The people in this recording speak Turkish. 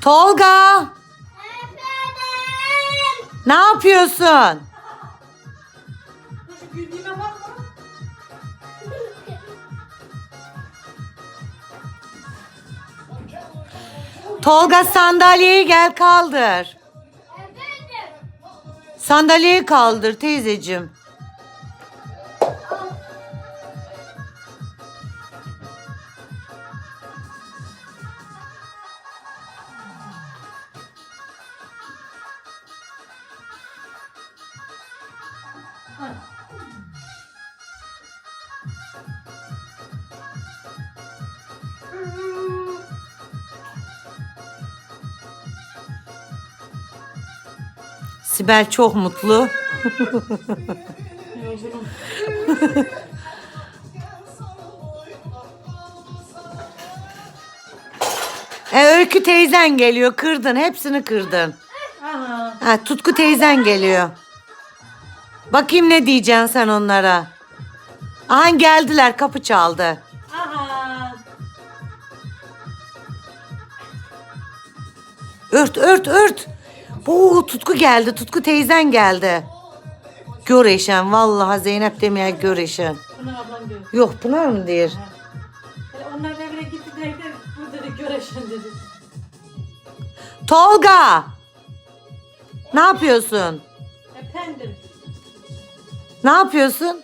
Tolga ne yapıyorsun? Tolga sandalyeyi gel kaldır. Sandalyeyi kaldır teyzeciğim. Sibel çok mutlu. E, Öykü teyzen geliyor kırdın hepsini kırdın. Ha, Tutku teyzen geliyor. Bakayım ne diyeceksin sen onlara. Aha geldiler kapı çaldı. Aha. Ört ört ört. Oo, Tutku geldi Tutku teyzen geldi. Göreşen vallahi Zeynep demeye göreşen. Pınar ablam diyor. Yok Pınar mı diyor? Hele onlar evine gitti de bu dedi göreşen dedi. Tolga! Ne yapıyorsun? Efendim. Ne yapıyorsun?